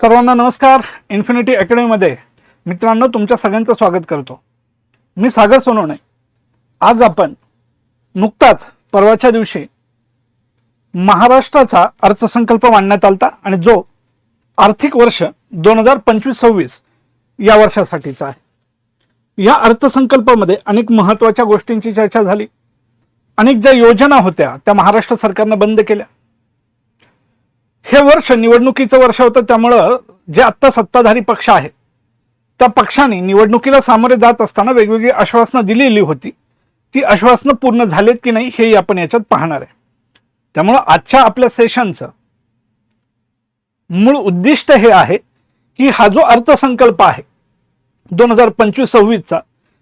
सर्वांना नमस्कार. इन्फिनिटी अकॅडमीमध्ये मित्रांनो तुमच्या सगळ्यांचं स्वागत करतो. मी सागर सोनवणे. आज आपण नुकताच परवाच्या दिवशी महाराष्ट्राचा अर्थसंकल्प मांडण्यात आलता आणि जो आर्थिक वर्ष दोन हजार पंचवीस सव्वीस या वर्षासाठीचा आहे. या अर्थसंकल्पामध्ये अनेक महत्त्वाच्या गोष्टींची चर्चा झाली. अनेक ज्या योजना होत्या त्या महाराष्ट्र सरकारनं बंद केल्या. हे वर्ष निवडणुकीचं वर्ष होतं त्यामुळं जे आत्ता सत्ताधारी पक्ष आहे त्या पक्षाने निवडणुकीला सामोरे जात असताना वेगवेगळी आश्वासनं दिलेली होती. ती आश्वासनं पूर्ण झालेत की नाही हेही आपण याच्यात पाहणार आहे. त्यामुळं आजच्या आपल्या सेशनचं मूळ उद्दिष्ट हे आहे की हा जो अर्थसंकल्प आहे दोन हजार पंचवीस सव्वीसचा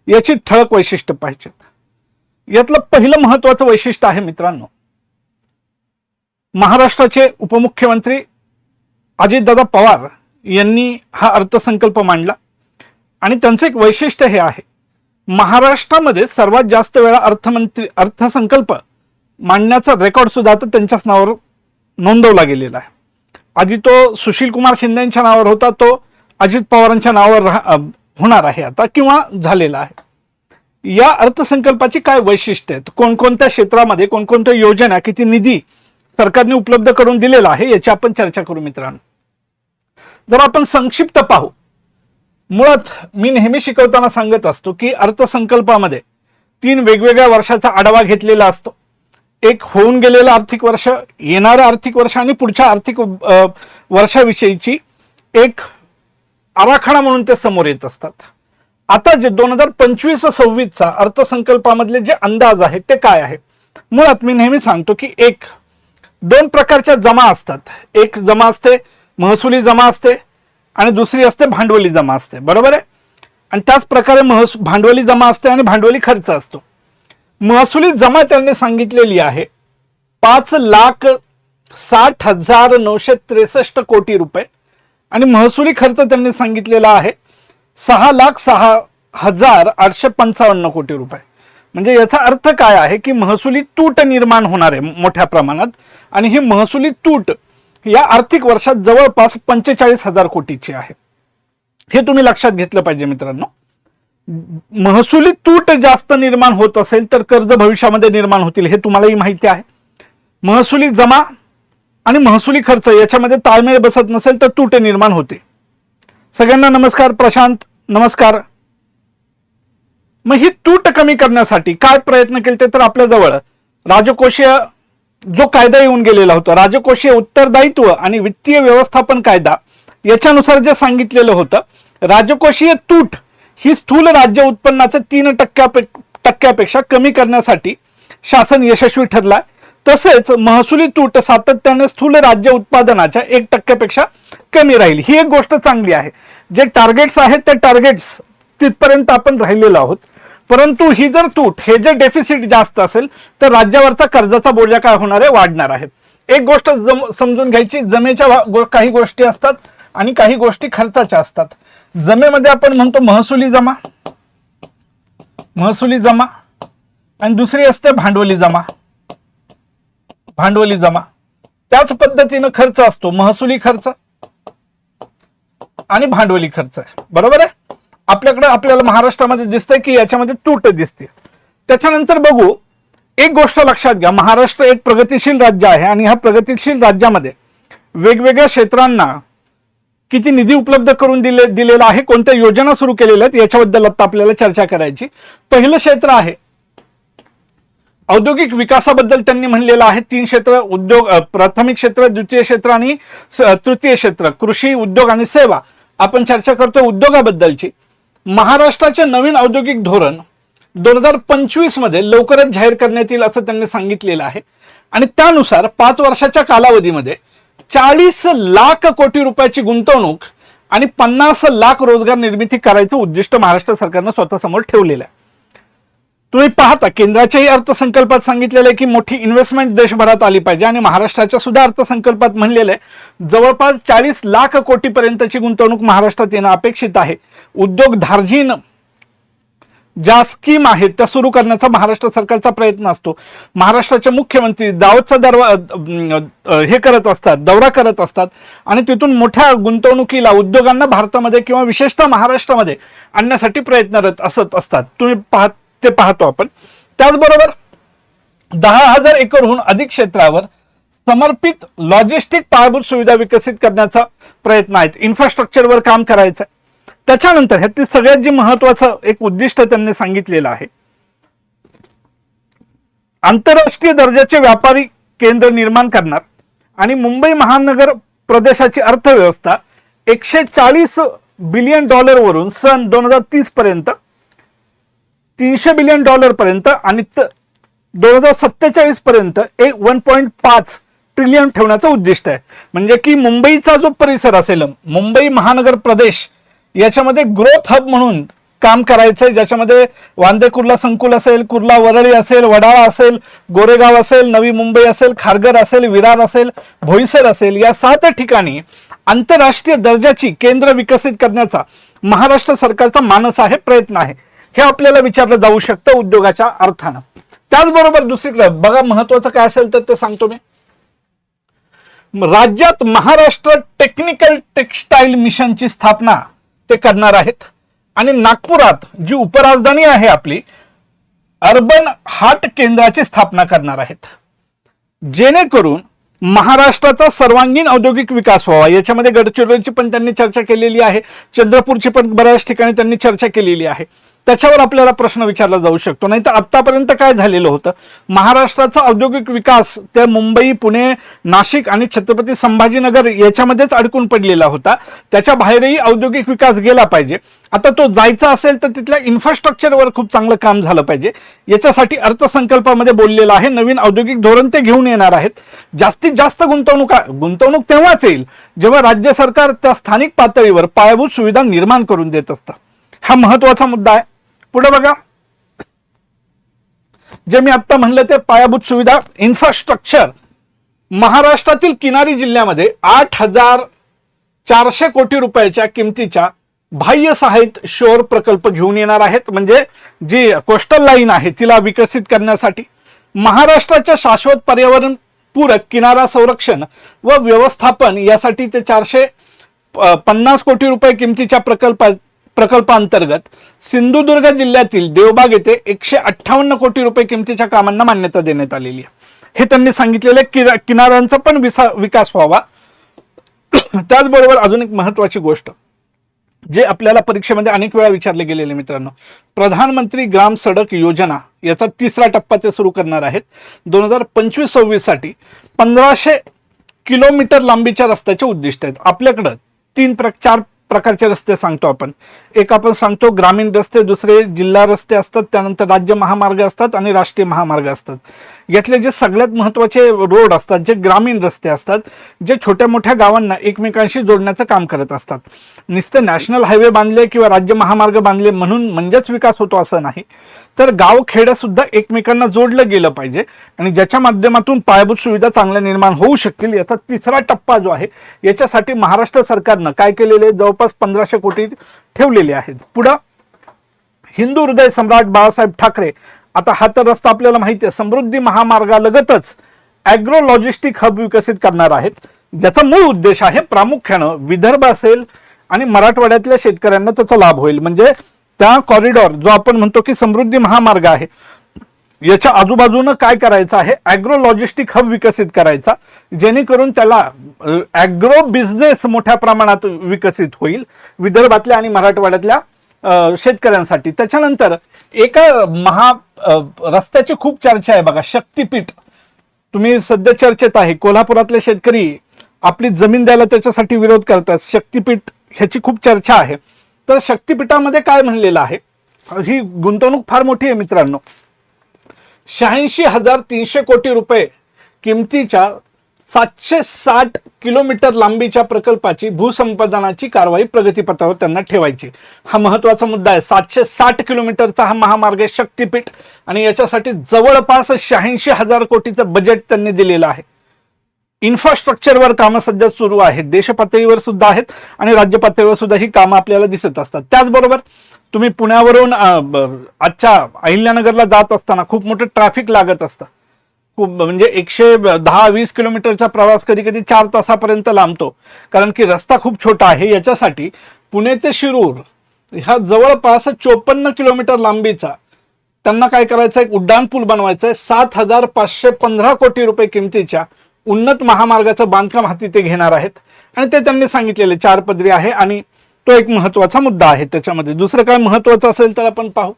याची ठळक वैशिष्ट्य पाहिजेत. यातलं पहिलं महत्वाचं वैशिष्ट्य आहे मित्रांनो महाराष्ट्राचे उपमुख्यमंत्री अजितदादा पवार यांनी हा अर्थसंकल्प मांडला. आणि त्यांचं एक वैशिष्ट्य हे आहे महाराष्ट्रामध्ये सर्वात जास्त वेळा अर्थमंत्री अर्थसंकल्प मांडण्याचा रेकॉर्ड सुद्धा आता त्यांच्याच नावावर नोंदवला गेलेला आहे. आधी तो सुशील कुमार शिंदेच्या नावावर होता तो अजित पवारांच्या नावावर राह- होणार आहे आता किंवा झालेला आहे. या अर्थसंकल्पाची काय वैशिष्ट्य आहेत? कोणकोणत्या क्षेत्रामध्ये कोणकोणत्या योजना किती निधी सरकारने उपलब्ध करून दिलेला आहे याची आपण चर्चा करू मित्रांनो. जर आपण संक्षिप्त पाहू मुळात मी नेहमी शिकवताना सांगत असतो की अर्थसंकल्पामध्ये तीन वेगवेगळ्या वर्षाचा आढावा घेतलेला असतो. एक होऊन गेलेलं आर्थिक वर्ष येणारं आर्थिक वर्ष आणि पुढच्या आर्थिक वर्षाविषयीची एक आराखडा म्हणून ते समोर येत असतात. आता जे दोन हजार पंचवीस सव्वीसचा अर्थसंकल्पामधले जे अंदाज आहेत ते काय आहे? मुळात मी नेहमी सांगतो की एक दोन प्रकारच्या जमा असतात. एक जमा असते महसुली जमा असते आणि दुसरी असते भांडवली जमा असते. बरोबर आहे? आणि त्याच प्रकारे महसू भांडवली जमा असते आणि भांडवली खर्च असतो. महसुली जमा त्यांनी सांगितलेली आहे. पाच लाख साठ हजार नऊशे त्रेसष्ट कोटी रुपये. आणि महसुली खर्च त्यांनी सांगितलेला आहे. सहा लाख सहा हजार आठशे पंचावन्न कोटी रुपये. म्हणजे याचा अर्थ काय आहे की महसुली तूट निर्माण होणार आहे मोठ्या प्रमाणात. आणि ही महसुली तूट या आर्थिक वर्षात जवळपास पंचेचाळीस हजार कोटीची आहे. हे तुम्ही लक्षात घेतलं पाहिजे मित्रांनो. महसुली तूट जास्त निर्माण होत असेल तर कर्ज भविष्यामध्ये निर्माण होतील हे तुम्हालाही माहिती आहे. महसुली जमा आणि महसुली खर्च याच्यामध्ये ताळमेळ बसत नसेल तर तूट निर्माण होते. सगळ्यांना नमस्कार प्रशांत. नमस्कार. मग ही तूट कमी करण्यासाठी काय प्रयत्न केले ते तर आपल्याजवळ राजकोषीय जो कायदा येऊन गेलेला होता राजकोषीय उत्तरदायित्व आणि वित्तीय व्यवस्थापन कायदा याच्यानुसार जे सांगितलेलं होतं राजकोषीय तूट ही स्थूल राज्य उत्पन्नाच्या तीन टक्क्यापे टक्क्यापेक्षा कमी करण्यासाठी शासन यशस्वी ठरलाय. तसेच महसुली तूट सातत्याने स्थूल राज्य उत्पादनाच्या एक टक्क्यापेक्षा कमी राहील. ही एक गोष्ट चांगली आहे. जे टार्गेट्स आहेत त्या टार्गेट्स तिथपर्यंत आपण राहिलेलो आहोत. परंतु ही जर तूट हे जे डेफिसिट जास्त असेल तर राज्यावरचा कर्जाचा बोजा काय होणार आहे? वाढणार आहे. एक गोष्ट जम समजून घ्यायची जमेच्या काही गोष्टी असतात आणि काही गोष्टी खर्चाच्या असतात. जमेमध्ये आपण म्हणतो महसुली जमा महसुली जमा आणि दुसरी असते भांडवली जमा. भांडवली जमा. त्याच पद्धतीनं खर्च असतो महसुली खर्च आणि भांडवली खर्च. आहे बरोबर आहे? आपल्याकडे आपल्याला महाराष्ट्रामध्ये दिसतंय की याच्यामध्ये तूट दिसते. त्याच्यानंतर बघू एक गोष्ट लक्षात घ्या महाराष्ट्र एक प्रगतिशील राज्य आहे आणि ह्या प्रगतीशील राज्यामध्ये वेगवेगळ्या क्षेत्रांना किती निधी उपलब्ध करून दिले दिलेला आहे कोणत्या योजना सुरू केलेल्या आहेत याच्याबद्दल आता आपल्याला चर्चा करायची. पहिलं क्षेत्र आहे औद्योगिक विकासाबद्दल त्यांनी म्हणलेलं आहे तीन क्षेत्र उद्योग प्राथमिक क्षेत्र द्वितीय क्षेत्र आणि तृतीय क्षेत्र कृषी उद्योग आणि सेवा. आपण चर्चा करतो उद्योगाबद्दलची. महाराष्ट्राचे नवीन औद्योगिक धोरण दोन हजार पंचवीसमध्ये लवकरच जाहीर करण्यात येईल असं त्यांनी सांगितलेलं आहे. आणि त्यानुसार पाच वर्षाच्या कालावधीमध्ये चाळीस लाख कोटी रुपयाची गुंतवणूक आणि पन्नास लाख रोजगार निर्मिती करायचं उद्दिष्ट महाराष्ट्र सरकारनं स्वतःसमोर ठेवलेलं आहे. तुम्ही पाहता केंद्राच्याही अर्थसंकल्पात सांगितलेलं आहे की मोठी इन्व्हेस्टमेंट देशभरात आली पाहिजे आणि महाराष्ट्राच्या सुद्धा अर्थसंकल्पात म्हणलेलं आहे. जवळपास चाळीस लाख कोटीपर्यंतची गुंतवणूक महाराष्ट्रात येणं अपेक्षित आहे. उद्योग धार्जीन ज्या स्कीम आहेत त्या सुरू करण्याचा महाराष्ट्र सरकारचा प्रयत्न असतो. महाराष्ट्राचे मुख्यमंत्री दावतचा दरवा हे करत असतात दौरा करत असतात आणि तिथून मोठ्या गुंतवणुकीला उद्योगांना भारतामध्ये किंवा विशेषतः महाराष्ट्रामध्ये आणण्यासाठी प्रयत्नरत असत असतात. तुम्ही पाहत ते पाहतो आपण. त्याचबरोबर दहा हजार एकरहून अधिक क्षेत्रावर समर्पित लॉजिस्टिक पायाभूत सुविधा विकसित करण्याचा प्रयत्न आहेत. इन्फ्रास्ट्रक्चरवर काम करायचं त्याच्यानंतर ह्यातील सगळ्यात जे महत्वाचं एक उद्दिष्ट त्यांनी सांगितलेलं आहे. आंतरराष्ट्रीय दर्जाचे व्यापारी केंद्र निर्माण करणार आणि मुंबई महानगर प्रदेशाची अर्थव्यवस्था एकशे चाळीस बिलियन डॉलरवरून सन दोन हजार तीस पर्यंत तीनशे बिलियन डॉलर पर्यंत आणि दोन हजार सत्तेचाळीस पर्यंत एक वन पॉईंट पाच ट्रिलियन ठेवण्याचं उद्दिष्ट आहे. म्हणजे की मुंबईचा जो परिसर असेल मुंबई महानगर प्रदेश याच्यामध्ये ग्रोथ हब म्हणून काम करायचंय ज्याच्यामध्ये वांदे कुर्ला संकुल असेल कुर्ला वरळी असेल वडाळा असेल गोरेगाव असेल नवी मुंबई असेल खारघर असेल विरार असेल भोईसर असेल या सात ठिकाणी आंतरराष्ट्रीय दर्जाची केंद्र विकसित करण्याचा महाराष्ट्र सरकारचा मानस आहे प्रयत्न आहे. हे आपल्याला विचारलं जाऊ शकतं उद्योगाच्या अर्थानं. त्याचबरोबर दुसरीकडं बघा महत्वाचं काय असेल तर ते सांगतो मी. राज्यात महाराष्ट्र टेक्निकल टेक्सटाईल मिशनची स्थापना ते करणार आहेत. आणि नागपुरात जी उपराजधानी आहे आपली अर्बन हार्ट केंद्राची स्थापना करणार आहेत. जेणेकरून महाराष्ट्राचा सर्वांगीण औद्योगिक विकास व्हावा. याच्यामध्ये गडचिरोलीची पण त्यांनी चर्चा केलेली आहे. चंद्रपूरची पण बऱ्याच ठिकाणी त्यांनी चर्चा केलेली आहे. त्याच्यावर आपल्याला प्रश्न विचारला जाऊ शकतो. नाही तर आतापर्यंत काय झालेलं होतं? महाराष्ट्राचा औद्योगिक विकास त्या मुंबई पुणे नाशिक आणि छत्रपती संभाजीनगर याच्यामध्येच अडकून पडलेला होता. त्याच्या बाहेरही औद्योगिक विकास गेला पाहिजे. आता तो जायचा असेल तर तिथल्या इन्फ्रास्ट्रक्चरवर खूप चांगलं काम झालं पाहिजे. याच्यासाठी अर्थसंकल्पामध्ये बोललेलं आहे. नवीन औद्योगिक धोरण ते घेऊन येणार आहेत. जास्तीत जास्त गुंतवणूक गुंतवणूक तेव्हाच येईल जेव्हा राज्य सरकार त्या स्थानिक पातळीवर पायाभूत सुविधा निर्माण करून देत असतं. हा महत्त्वाचा मुद्दा आहे. पुढे बघा. जे मी आत्ता म्हणलं ते पायाभूत सुविधा इन्फ्रास्ट्रक्चर महाराष्ट्रातील किनारी जिल्ह्यामध्ये आठ हजार चारशे कोटी रुपयाच्या किमतीच्या बाह्य सहाय्यित शोर प्रकल्प घेऊन येणार आहेत. म्हणजे जी कोस्टल लाईन आहे तिला विकसित करण्यासाठी महाराष्ट्राच्या शाश्वत पर्यावरण पूरक किनारा संरक्षण व व्यवस्थापन यासाठी ते चारशे पन्नास कोटी रुपये किमतीच्या प्रकल्पा प्रकल्पांतर्गत सिंधुदुर्ग जिल्ह्यातील देवबाग येथे एकशे अठ्ठावन्न कोटी रुपये किमतीच्या कामांना मान्यता देण्यात आलेली आहे. हे त्यांनी सांगितलेले कि किनाऱ्यांचा पण विसा विकास व्हावा. त्याचबरोबर अजून एक महत्वाची गोष्ट जे आपल्याला परीक्षेमध्ये अनेक वेळा विचारले गेलेले मित्रांनो प्रधानमंत्री ग्राम सडक योजना याचा तिसरा टप्पा ते सुरू करणार आहेत. दोन हजार पंचवीस सव्वीससाठी पंधराशे किलोमीटर लांबीच्या रस्त्याचे उद्दिष्ट आहेत. आपल्याकडं तीन प्र चार प्रकारचे रस्ते सांगतो आपण. एक आपण सांगतो ग्रामीण रस्ते दुसरे जिल्हा रस्ते असतात त्यानंतर राज्य महामार्ग असतात आणि राष्ट्रीय महामार्ग असतात. यातले जे सगळ्यात महत्त्वाचे रोड असतात जे ग्रामीण रस्ते असतात जे छोट्या मोठ्या गावांना एकमेकांशी जोडण्याचं काम करत असतात. नुसते नॅशनल हायवे बांधले किंवा राज्य महामार्ग बांधले म्हणून म्हणजेच विकास होतो असं नाही. तर गाव खेडं सुद्धा एकमेकांना जोडलं गेलं पाहिजे आणि ज्याच्या माध्यमातून पायाभूत सुविधा चांगल्या निर्माण होऊ शकतील याचा तिसरा टप्पा जो आहे याच्यासाठी महाराष्ट्र सरकारनं काय केलेले जवळपास पंधराशे कोटी ठेवलेले आहेत. पुढं हिंदू हृदय सम्राट बाळासाहेब ठाकरे आता हा तर रस्ता आपल्याला माहिती आहे समृद्धी महामार्गालगतच ॲग्रो लॉजिस्टिक हब विकसित करणार आहेत. ज्याचा मूळ उद्देश आहे प्रामुख्यानं विदर्भ असेल आणि मराठवाड्यातल्या शेतकऱ्यांना त्याचा लाभ होईल. म्हणजे त्या कॉरिडॉर जो आपण म्हणतो की समृद्धी महामार्ग आहे याच्या आजूबाजूनं काय करायचं आहे? ॲग्रो लॉजिस्टिक हब विकसित करायचा जेणेकरून त्याला ॲग्रो बिझनेस मोठ्या प्रमाणात विकसित होईल. विदर्भातल्या आणि मराठवाड्यातल्या शेतकऱ्यांसाठी. त्याच्यानंतर एका महा रस्त्याची खूप चर्चा आहे बघा शक्तीपीठ. तुम्ही सध्या चर्चेत आहे कोल्हापुरातले शेतकरी आपली जमीन द्यायला त्याच्यासाठी विरोध करतात. शक्तीपीठ ह्याची खूप चर्चा आहे. तर शक्तीपीठामध्ये काय म्हणलेलं आहे? ही गुंतवणूक फार मोठी आहे मित्रांनो. शहाऐंशी हजार तीनशे कोटी रुपये किमतीच्या सातशे साठ किलोमीटर लांबीच्या प्रकल्पाची भूसंपादनाची कारवाई प्रगतीपथावर त्यांना ठेवायची. हा महत्त्वाचा मुद्दा आहे. सातशे साठ किलोमीटरचा हा महामार्ग आहे शक्तीपीठ. आणि याच्यासाठी जवळपास शहाऐंशी हजार कोटीचं बजेट त्यांनी दिलेलं आहे. इन्फ्रास्ट्रक्चरवर कामं सध्या सुरू आहेत. देश पातळीवर सुद्धा आहेत आणि राज्य पातळीवर सुद्धा ही कामं आपल्याला दिसत असतात. त्याचबरोबर तुम्ही पुण्यावरून आजच्या अहिल्यानगरला जात असताना खूप मोठं ट्रॅफिक लागत असतं. म्हणजे एकशे दहा वीस किलोमीटरचा प्रवास कधी कधी चार तासापर्यंत लांबतो. कारण की रस्ता खूप छोटा आहे. याच्यासाठी पुणे ते शिरूर ह्या जवळपास चोपन्न किलोमीटर लांबीचा त्यांना काय करायचं एक उड्डाण पूल बनवायचं आहे. सात हजार पाचशे पंधरा कोटी रुपये किमतीच्या उन्नत महामार्गाचं बांधकाम हाती ते घेणार आहेत. आणि ते त्यांनी सांगितलेले चार पदरी आहे आणि तो एक महत्त्वाचा मुद्दा आहे त्याच्यामध्ये. दुसरं काय महत्वाचं असेल तर आपण पाहू.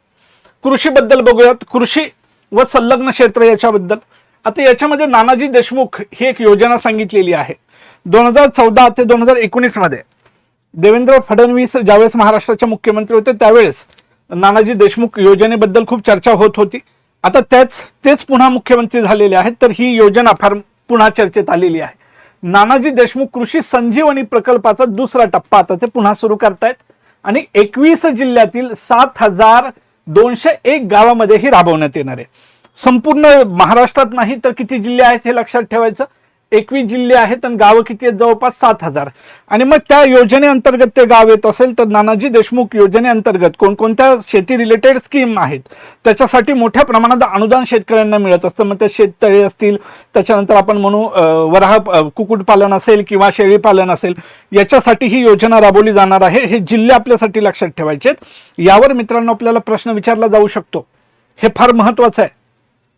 कृषीबद्दल बघूयात. कृषी व संलग्न क्षेत्र याच्याबद्दल. आता याच्यामध्ये नानाजी देशमुख ही एक योजना सांगितलेली आहे. दोन हजार चौदा ते दोन हजार एकोणीसमध्ये देवेंद्र फडणवीस ज्यावेळेस महाराष्ट्राचे मुख्यमंत्री होते त्यावेळेस नानाजी देशमुख योजनेबद्दल खूप चर्चा होत होती. आता त्याच तेच पुन्हा मुख्यमंत्री झालेले आहेत तर ही योजना फार पुन्हा चर्चेत आलेली आहे. नानाजी देशमुख कृषी संजीवनी प्रकल्पाचा दुसरा टप्पा आता ते पुन्हा सुरू करतायत आणि एकवीस जिल्ह्यातील सात हजार दोनशे एक गावामध्ये ही राबवण्यात येणार आहे. संपूर्ण महाराष्ट्रात नाही तर किती जिल्हे आहेत हे लक्षात ठेवायचं? एकवीस जिल्हे आहेत आणि गावं किती आहेत? जवळपास सात हजार. आणि मग त्या योजनेअंतर्गत ते गाव येत असेल तर नानाजी देशमुख योजनेअंतर्गत कोणकोणत्या शेती रिलेटेड स्कीम आहेत? त्याच्यासाठी मोठ्या प्रमाणात अनुदान शेतकऱ्यांना मिळत असतं. मग ते शेततळे असतील त्याच्यानंतर आपण म्हणू वराह कुक्कुटपालन असेल किंवा शेळीपालन असेल याच्यासाठी ही योजना राबवली जाणार आहे. हे जिल्हे आपल्यासाठी लक्षात ठेवायचे आहेत. यावर मित्रांनो आपल्याला प्रश्न विचारला जाऊ शकतो. हे फार महत्वाचं आहे.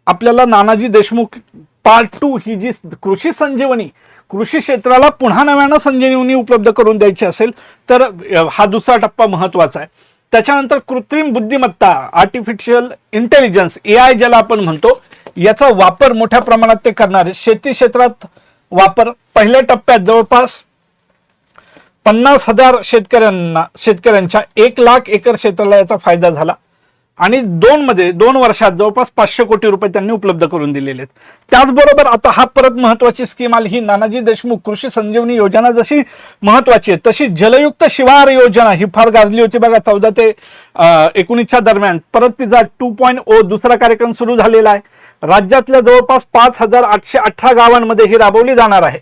आपल्याला नानाजी देशमुख पार्ट टू ही जी कृषी संजीवनी कृषी क्षेत्राला पुन्हा नव्यानं संजीवनी उपलब्ध करून द्यायची असेल तर हा दुसरा टप्पा महत्त्वाचा आहे. त्याच्यानंतर कृत्रिम बुद्धिमत्ता आर्टिफिशियल इंटेलिजन्स ए आय ज्याला आपण म्हणतो याचा वापर मोठ्या प्रमाणात ते करणार आहे शेती क्षेत्रात वापर पहिल्या टप्प्यात जवळपास पन्नास हजार शेतकऱ्यांना शेतकऱ्यांच्या एक लाख एकर क्षेत्राला याचा फायदा झाला. आणि दोन मध्ये दोन वर्षात जवळपास पाचशे कोटी रुपये त्यांनी उपलब्ध करून दिलेले आहेत. त्याचबरोबर आता हा परत महत्वाची स्कीम आली. ही नानाजी देशमुख कृषी संजीवनी योजना जशी महत्वाची आहे तशी जलयुक्त शिवार योजना ही फार गाजली होती बघा चौदा ते एकोणीसच्या दरम्यान. परत तिचा टू पॉईंट ओ दुसरा कार्यक्रम सुरू झालेला आहे. राज्यातल्या जवळपास पाच हजार आठशे अठरा गावांमध्ये ही राबवली जाणार आहे.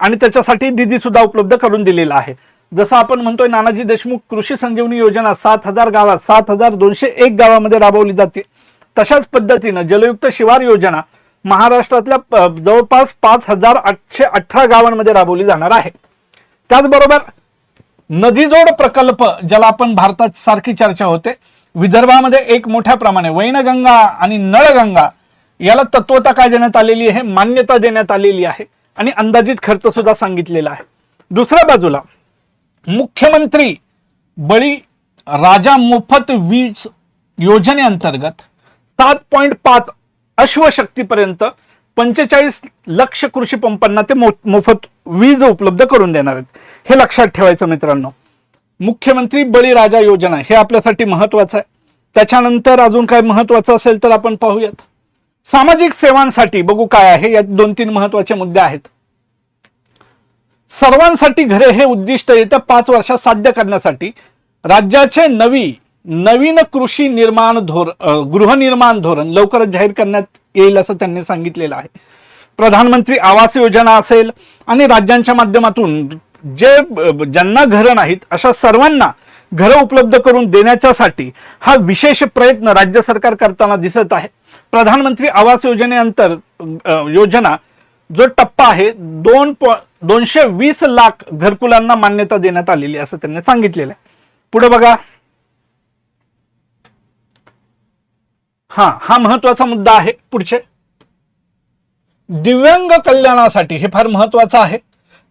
आणि त्याच्यासाठी निधी सुद्धा उपलब्ध करून दिलेला आहे. जसं आपण म्हणतोय नानाजी देशमुख कृषी संजीवनी योजना सात हजार गावात सात हजार दोनशे एक गावामध्ये राबवली जाते. तशाच पद्धतीनं जलयुक्त शिवार योजना महाराष्ट्रातल्या जवळपास पाच हजार आठशे अठरा गावांमध्ये राबवली जाणार आहे. त्याचबरोबर नदीजोड प्रकल्प ज्याला आपण भारतात सारखी चर्चा होते विदर्भामध्ये एक मोठ्या प्रमाणे वैनगंगा आणि नळगंगा याला तत्वता काय देण्यात आलेली आहे? मान्यता देण्यात आलेली आहे. आणि अंदाजित खर्च सुद्धा सांगितलेला आहे. दुसऱ्या बाजूला मुख्यमंत्री बळी राजा मोफत वीज योजनेअंतर्गत सात पॉईंट पाच अश्वशक्तीपर्यंत पंचेचाळीस लक्ष कृषी पंपांना ते मो- मोफत वीज उपलब्ध करून देणार आहेत. हे लक्षात ठेवायचं मित्रांनो. मुख्यमंत्री बळीराजा योजना हे आपल्यासाठी महत्वाचं आहे. त्याच्यानंतर अजून काय महत्वाचं असेल तर आपण पाहूयात. सामाजिक सेवांसाठी बघू काय आहे. यात दोन तीन महत्त्वाचे मुद्दे आहेत. सर्वांसाठी घरे हे उद्दिष्ट येत्या पाच वर्षात साध्य करण्यासाठी राज्याचे नवी नवीन कृषी निर्माण धोरण गृहनिर्माण धोरण लवकरच जाहीर करण्यात येईल असं त्यांनी सांगितलेलं आहे. प्रधानमंत्री आवास योजना असेल आणि राज्यांच्या माध्यमातून जे ज्यांना घरं नाहीत अशा सर्वांना घरं उपलब्ध करून देण्याच्यासाठी हा विशेष प्रयत्न राज्य सरकार करताना दिसत आहे. प्रधानमंत्री आवास योजनेअंतर योजना जो टप्पा आहे दोन दोनशे वीस लाख घरकुलांना मान्यता देण्यात आलेली असं त्यांनी सांगितलेलं आहे. पुढे बघा. हा हा महत्त्वाचा मुद्दा आहे पुढचे. दिव्यांग कल्याणासाठी हे फार महत्वाचं आहे.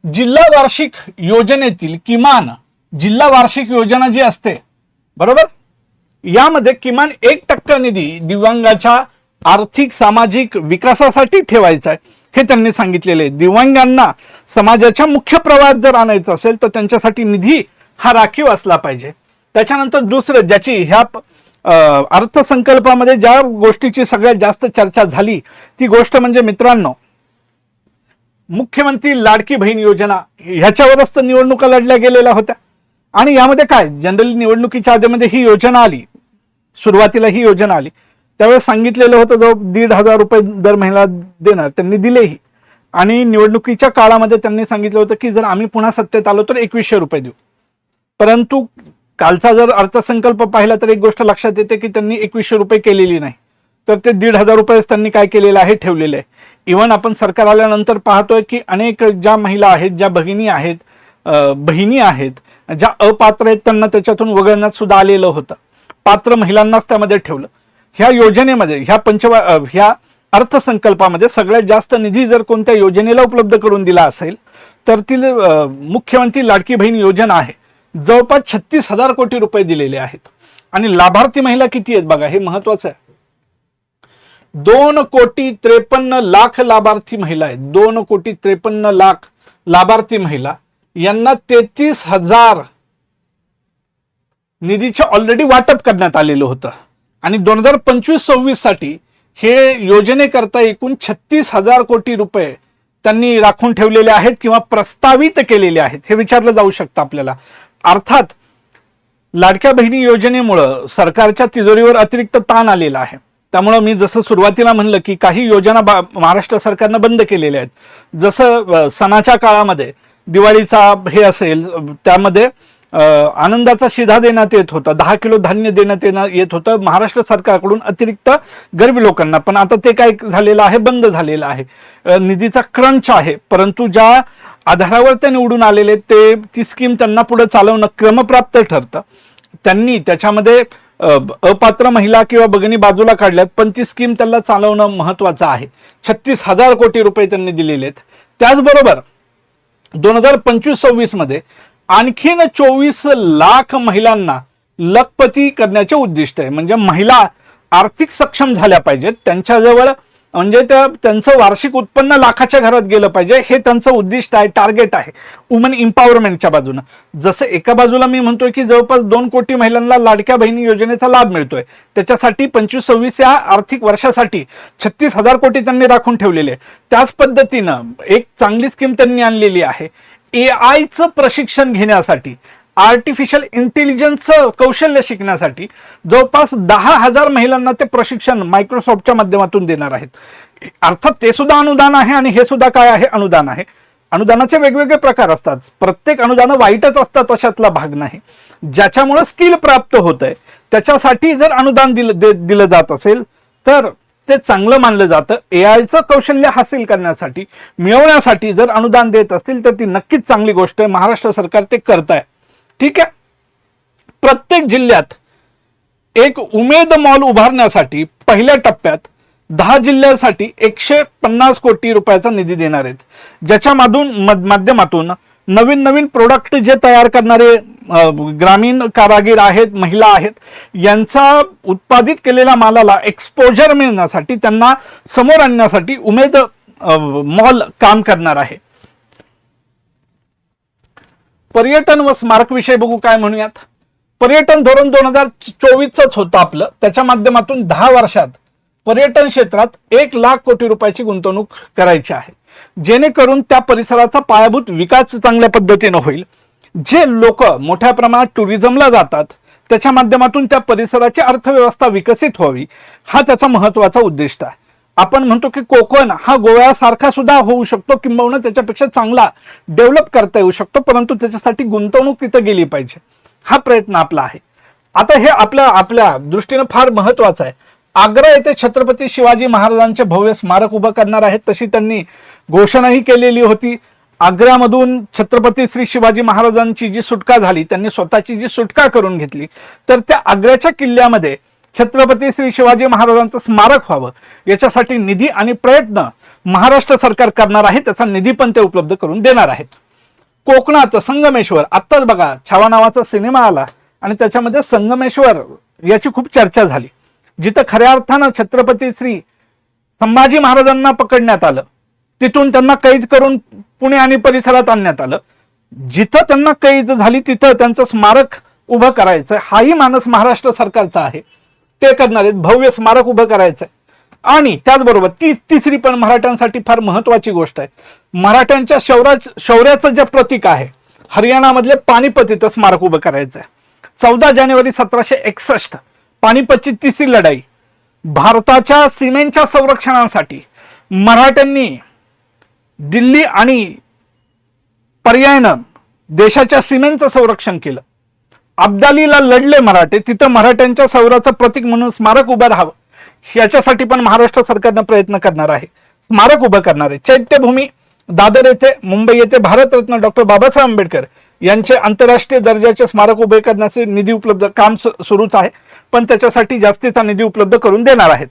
जिल्हा वार्षिक योजनेतील किमान जिल्हा वार्षिक योजना जी असते बरोबर? यामध्ये किमान एक टक्का निधी दिव्यांगाच्या आर्थिक सामाजिक विकासासाठी ठेवायचा आहे. हे त्यांनी सांगितलेले आहे. दिव्यांगांना समाजाच्या मुख्य प्रवाहात जर आणायचं असेल तर त्यांच्यासाठी निधी हा राखीव असला पाहिजे. त्याच्यानंतर दुसरं ज्याची ह्या अर्थसंकल्पामध्ये ज्या गोष्टीची सगळ्यात जास्त चर्चा झाली ती गोष्ट म्हणजे मित्रांनो मुख्यमंत्री लाडकी बहीण योजना ह्याच्यावरच तर निवडणुका लढल्या गेलेल्या होत्या. आणि यामध्ये काय? जनरली निवडणुकीच्या आधीमध्ये ही योजना आली. सुरुवातीला ही योजना आली. त्यावेळेस सांगितलेलं होतं जो दीड हजार रुपये दर महिन्याला देणार त्यांनी दिलेही. आणि निवडणुकीच्या काळामध्ये त्यांनी सांगितलं होतं की जर आम्ही पुन्हा सत्तेत आलो तर एकवीसशे रुपये देऊ. परंतु कालचा जर अर्थसंकल्प पाहिला तर एक गोष्ट लक्षात येते की त्यांनी एकवीसशे रुपये केलेली नाही. तर ते दीड हजार रुपयेच त्यांनी काय केलेलं आहे ठेवलेलं आहे. इव्हन आपण सरकार आल्यानंतर पाहतोय की अनेक ज्या महिला आहेत ज्या भगिनी आहेत बहिणी आहेत ज्या अपात्र आहेत त्यांना त्याच्यातून वगळण्यात सुद्धा आलेलं होतं. पात्र महिलांनाच त्यामध्ये ठेवलं. ह्या योजनेमध्ये ह्या पंचवा ह्या अर्थसंकल्पामध्ये सगळ्यात जास्त निधी जर कोणत्या योजनेला उपलब्ध करून दिला असेल तर ती मुख्यमंत्री लाडकी बहीण योजना आहे. जवळपास छत्तीस हजार कोटी रुपये दिलेले आहेत. आणि लाभार्थी महिला किती आहेत बघा हे महत्वाचं आहे. दोन कोटी त्रेपन्न लाख लाभार्थी महिला आहेत. दोन कोटी त्रेपन्न लाख लाभार्थी महिला. यांना तेहतीस हजार निधीचे ऑलरेडी वाटप करण्यात आलेलं होतं. आणि दोन हजार पंचवीस सव्वीससाठी हे योजनेकरता एकूण छत्तीस हजार कोटी रुपये त्यांनी राखून ठेवलेले आहेत किंवा प्रस्तावित केलेले आहेत. हे विचारलं जाऊ शकतं आपल्याला. अर्थात लाडक्या बहिणी योजनेमुळं सरकारच्या तिजोरीवर अतिरिक्त ताण आलेला आहे. त्यामुळं मी जसं सुरुवातीला म्हणलं की काही योजना महाराष्ट्र सरकारनं बंद केलेल्या आहेत. जसं सणाच्या काळामध्ये दिवाळीचा हे असेल त्यामध्ये आनंदाचा शिधा देण्यात येत होता. दहा किलो धान्य देण्यात येणं- येत होतं महाराष्ट्र सरकारकडून अतिरिक्त गरीब लोकांना. पण आता ते काय झालेलं आहे? बंद झालेलं आहे. निधीचा क्रंच आहे. परंतु ज्या आधारावर ते निवडून आलेले ते ती स्कीम त्यांना पुढे चालवणं क्रमप्राप्त ठरतं. त्यांनी त्याच्यामध्ये अपात्र महिला किंवा बगनी बाजूला काढल्यात पण ती स्कीम त्यांना चालवणं महत्वाचं आहे. छत्तीस हजार कोटी रुपये त्यांनी दिलेले आहेत. त्याचबरोबर दोन हजार पंचवीस सव्वीसमध्ये आणखीन चोवीस लाख महिलांना लखपती करण्याचे उद्दिष्ट आहे. म्हणजे महिला आर्थिक सक्षम झाल्या पाहिजेत. त्यांच्याजवळ म्हणजे त्या त्यांचं वार्षिक उत्पन्न लाखाच्या घरात गेलं पाहिजे. हे त्यांचं उद्दिष्ट आहे टार्गेट आहे. वुमन इम्पॉवरमेंटच्या बाजूनं. जसं एका बाजूला मी म्हणतोय की जवळपास दोन कोटी महिलांना लाडक्या बहिणी योजनेचा लाभ मिळतोय. त्याच्यासाठी पंचवीस सव्वीस या आर्थिक वर्षासाठी छत्तीस हजार कोटी त्यांनी राखून ठेवलेले आहे. त्याच पद्धतीनं एक चांगली स्कीम त्यांनी आणलेली आहे. ए आयचं प्रशिक्षण घेण्यासाठी आर्टिफिशियल इंटेलिजन्सचं कौशल्य शिकण्यासाठी जवळपास दहा हजार महिलांना ते प्रशिक्षण मायक्रोसॉफ्टच्या माध्यमातून देणार आहेत. अर्थात ते सुद्धा अनुदान आहे आणि हे सुद्धा काय आहे? अनुदान आहे. अनुदानाचे वेगवेगळे प्रकार असतात. प्रत्येक अनुदान वाईटच असतात अशातला भाग नाही. ज्याच्यामुळे स्किल प्राप्त होत आहे त्याच्यासाठी जर अनुदान दिलं दिलं जात असेल तर ते चांगलं मानलं जातं. ए आयचं कौशल्य हासिल करण्यासाठी मिळवण्यासाठी जर अनुदान देत असतील तर ती नक्कीच चांगली गोष्ट आहे. महाराष्ट्र सरकार ते करत आहे ठीक आहे? प्रत्येक जिल्ह्यात एक उमेद मॉल उभारण्यासाठी पहिल्या टप्प्यात दहा जिल्ह्यासाठी एकशे पन्नास कोटी रुपयाचा निधी देणार आहेत. ज्याच्यामधून माध्यमातून नवीन नवीन प्रोडक्ट जे तयार करणारे ग्रामीण कारागीर आहेत महिला आहेत यांचा उत्पादित केलेल्या मालाला एक्सपोजर मिळण्यासाठी त्यांना समोर आणण्यासाठी उमेद मॉल काम करणार आहे. पर्यटन व स्मारक विषय बघू काय म्हणूयात. पर्यटन धोरण दोन हजार चोवीसच होतं आपलं. त्याच्या माध्यमातून दहा वर्षात पर्यटन क्षेत्रात एक लाख कोटी रुपयाची गुंतवणूक करायची आहे. जेणेकरून त्या परिसराचा पायाभूत विकास चांगल्या पद्धतीनं होईल. जे लोक मोठ्या प्रमाणात टुरिझमला जातात त्याच्या माध्यमातून त्या परिसराची अर्थव्यवस्था विकसित व्हावी हा त्याचा महत्त्वाचा उद्दिष्ट आहे. आपण म्हणतो की कोकण हा गोव्यासारखा सुद्धा होऊ शकतो किंबहुना त्याच्यापेक्षा चांगला डेव्हलप करता येऊ शकतो परंतु त्याच्यासाठी गुंतवणूक तिथं गेली पाहिजे. हा प्रयत्न आपला आहे. आता हे आपल्या आपल्या दृष्टीनं फार महत्वाचं आहे. आग्रा येथे छत्रपती शिवाजी महाराजांचे भव्य स्मारक उभं करणार आहेत तशी त्यांनी घोषणाही केलेली होती. आग्र्यामधून छत्रपती श्री शिवाजी महाराजांची जी सुटका झाली त्यांनी स्वतःची जी सुटका करून घेतली तर त्या आग्र्याच्या किल्ल्यामध्ये छत्रपती श्री शिवाजी महाराजांचं स्मारक व्हावं याच्यासाठी निधी आणि प्रयत्न महाराष्ट्र सरकार करणार आहे त्याचा निधी पण ते उपलब्ध करून देणार आहेत. कोकणात संगमेश्वर आत्ताच बघा छावा नावाचा सिनेमा आला आणि त्याच्यामध्ये संगमेश्वर याची खूप चर्चा झाली जिथं खऱ्या अर्थानं छत्रपती श्री संभाजी महाराजांना पकडण्यात आलं. तिथून त्यांना कैद करून पुणे आणि परिसरात आणण्यात आलं. जिथं त्यांना कैद झाली तिथं त्यांचं स्मारक उभं करायचं. हाही मानस महाराष्ट्र सरकारचा आहे. ते करणार आहेत भव्य स्मारक उभं करायचं आहे आणि त्याचबरोबर ती तिसरी पण मराठ्यांसाठी फार महत्वाची गोष्ट आहे. मराठ्यांच्या शौर्या शौर्याचं जे प्रतीक आहे हरियाणामधले पानिपत इथं स्मारक उभं करायचं आहे चौदा जानेवारी सतराशे एकसष्ट पानिपतची तिसरी लढाई. भारताच्या सीमेंच्या संरक्षणासाठी मराठ्यांनी दिल्ली आणि पर्यायनं देशाच्या सीमेंचं संरक्षण केलं. अब्दालीला लढले मराठे तिथं मराठ्यांच्या सौराचं प्रतीक म्हणून स्मारक उभं राहावं. याच्यासाठी पण महाराष्ट्र सरकारनं प्रयत्न करणार आहे. स्मारक उभं करणार आहे. चैत्यभूमी दादर येथे मुंबई येथे भारतरत्न डॉक्टर बाबासाहेब आंबेडकर यांचे आंतरराष्ट्रीय दर्जाचे स्मारक उभे करण्याचे निधी उपलब्ध काम सु- सुरूच आहे. पण त्याच्यासाठी जास्तीचा निधी उपलब्ध करून देणार आहेत.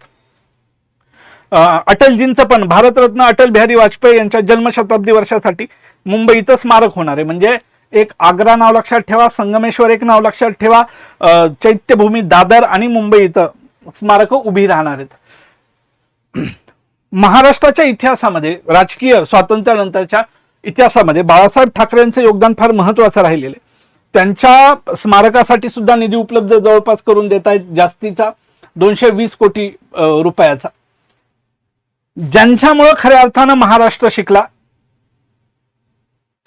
अटलजींचं पण भारतरत्न अटल बिहारी वाजपेयी यांच्या जन्मशताब्दी वर्षासाठी मुंबई इथं स्मारक होणार आहे. म्हणजे एक आग्रा नाव लक्षात ठेवा संगमेश्वर एक नाव लक्षात ठेवा चैत्यभूमी दादर आणि मुंबई इथं स्मारकं उभी राहणार आहेत. महाराष्ट्राच्या इतिहासामध्ये राजकीय स्वातंत्र्यानंतरच्या इतिहासामध्ये बाळासाहेब ठाकरेंचं योगदान फार महत्वाचं राहिलेलं आहे. त्यांच्या स्मारकासाठी सुद्धा निधी उपलब्ध जवळपास करून देत आहेत जास्तीचा दोनशे वीस कोटी रुपयाचा. ज्यांच्यामुळं खऱ्या अर्थानं महाराष्ट्र शिकला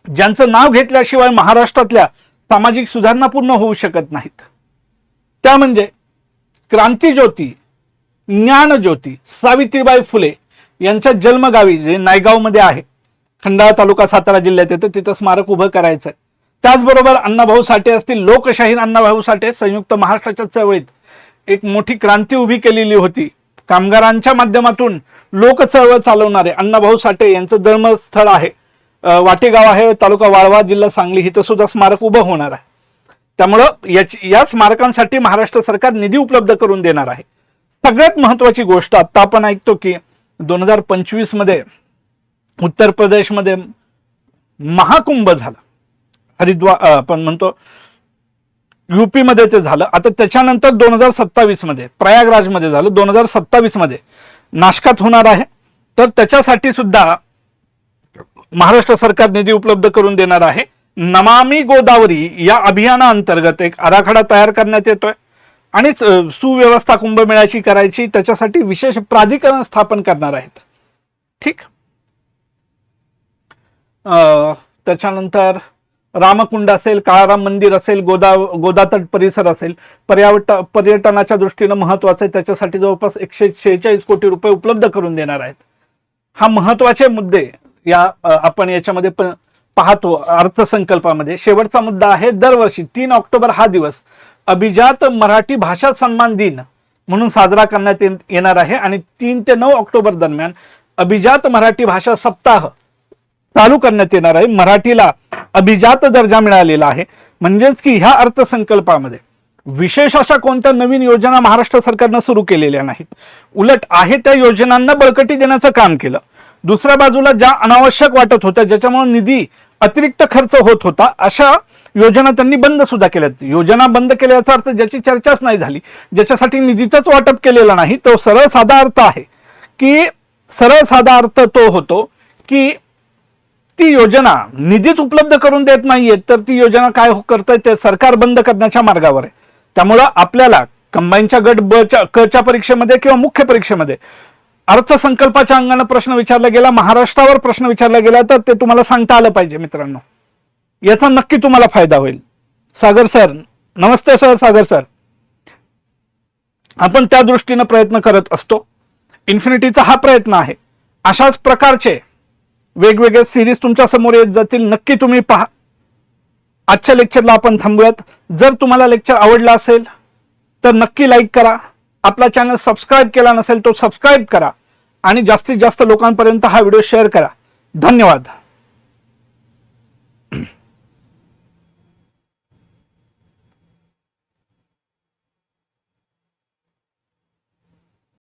ज्यांचं नाव घेतल्याशिवाय महाराष्ट्रातल्या सामाजिक सुधारणा पूर्ण होऊ शकत नाहीत. त्या म्हणजे क्रांतीज्योती ज्ञानज्योती सावित्रीबाई फुले यांच्या जन्मगावी जे नायगावमध्ये आहे. खंडाळा तालुका सातारा जिल्ह्यात येतं तिथं स्मारक उभं करायचं आहे त्याचबरोबर अण्णाभाऊ साठे असतील लोकशाहीर अण्णाभाऊ साठे संयुक्त महाराष्ट्राच्या चळवळीत एक मोठी क्रांती उभी केलेली होती. कामगारांच्या माध्यमातून लोक चळवळ चालवणारे अण्णाभाऊ साठे यांचं जन्मस्थळ आहे. वाटेगाव आहे तालुका वाळवा जिल्हा सांगली इथं सुद्धा स्मारक उभं होणार आहे. त्यामुळं याची या स्मारकांसाठी महाराष्ट्र सरकार निधी उपलब्ध करून देणार आहे. सगळ्यात महत्वाची गोष्ट आता आपण ऐकतो की दोन हजार पंचवीसमध्ये उत्तर प्रदेशमध्ये महाकुंभ झाला. हरिद्वार आपण म्हणतो युपीमध्ये ते झालं. आता त्याच्यानंतर दोन हजार सत्तावीसमध्ये प्रयागराजमध्ये झालं. दोन हजार सत्तावीसमध्ये नाशकात होणार आहे तर त्याच्यासाठी सुद्धा महाराष्ट्र सरकार निधी उपलब्ध करून देणार आहे. नमामी गोदावरी या अभियानाअंतर्गत एक आराखडा तयार करण्यात येतोय. आणि सुव्यवस्था कुंभमेळ्याची करायची त्याच्यासाठी विशेष प्राधिकरण स्थापन करणार आहेत. ठीक? अं, त्याच्यानंतर रामकुंड असेल काळाराम मंदिर असेल गोदा गोदातट परिसर असेल पर्यावट पर्यटनाच्या दृष्टीनं महत्वाचं आहे. त्याच्यासाठी जवळपास एकशे शेहेचाळीस कोटी रुपये उपलब्ध करून देणार आहेत. हा महत्त्वाचे मुद्दे या आपण याच्यामध्ये पाहतो अर्थसंकल्पामध्ये. शेवटचा मुद्दा आहे दरवर्षी तीन ऑक्टोबर हा दिवस अभिजात मराठी भाषा सन्मान दिन म्हणून साजरा करण्यात ये- येणार आहे आणि तीन ते नऊ ऑक्टोबर दरम्यान अभिजात मराठी भाषा सप्ताह चालू करण्यात येणार आहे. मराठीला अभिजात दर्जा मिळालेला आहे. म्हणजेच की ह्या अर्थसंकल्पामध्ये विशेष अशा कोणत्या नवीन योजना महाराष्ट्र सरकारनं सुरू केलेल्या नाहीत. उलट आहे त्या योजनांना बळकटी देण्याचं काम केलं. दुसऱ्या बाजूला ज्या अनावश्यक वाटत होत्या ज्याच्यामुळे निधी अतिरिक्त खर्च होत होता अशा योजना त्यांनी बंद सुद्धा केल्या योजना बंद केल्याचा अर्थ ज्याची चर्चाच नाही झाली ज्याच्यासाठी निधीचंच वाटप केलेलं नाही तो सरळ साधा अर्थ आहे की सरळ साधा अर्थ तो होतो की ती योजना निधीच उपलब्ध करून देत नाहीये तर ती योजना काय हो- करतंय ते सरकार बंद करण्याच्या मार्गावर आहे. त्यामुळं आपल्याला कंबाईनच्या गट ब च्या क च्या परीक्षेमध्ये किंवा मुख्य परीक्षेमध्ये अर्थसंकल्पाच्या अंगाने प्रश्न विचारला गेला महाराष्ट्रावर प्रश्न विचारला गेला तर ते तुम्हाला सांगता आलं पाहिजे मित्रांनो. याचा नक्की तुम्हाला फायदा होईल. सागर सर नमस्ते सर सागर सर. आपण त्या दृष्टीनं प्रयत्न करत असतो. इन्फिनिटीचा हा प्रयत्न आहे. अशाच प्रकारचे वेगवेगळे सिरीज तुमच्यासमोर येत जातील. नक्की तुम्ही पहा. आजच्या लेक्चरला आपण थांबूयात. जर तुम्हाला लेक्चर आवडला असेल तर नक्की लाईक करा. आपला चॅनल सबस्क्राईब केला नसेल तो सबस्क्राईब करा. आणि जास्तीत जास्त लोकांपर्यंत हा व्हिडिओ शेअर करा. धन्यवाद.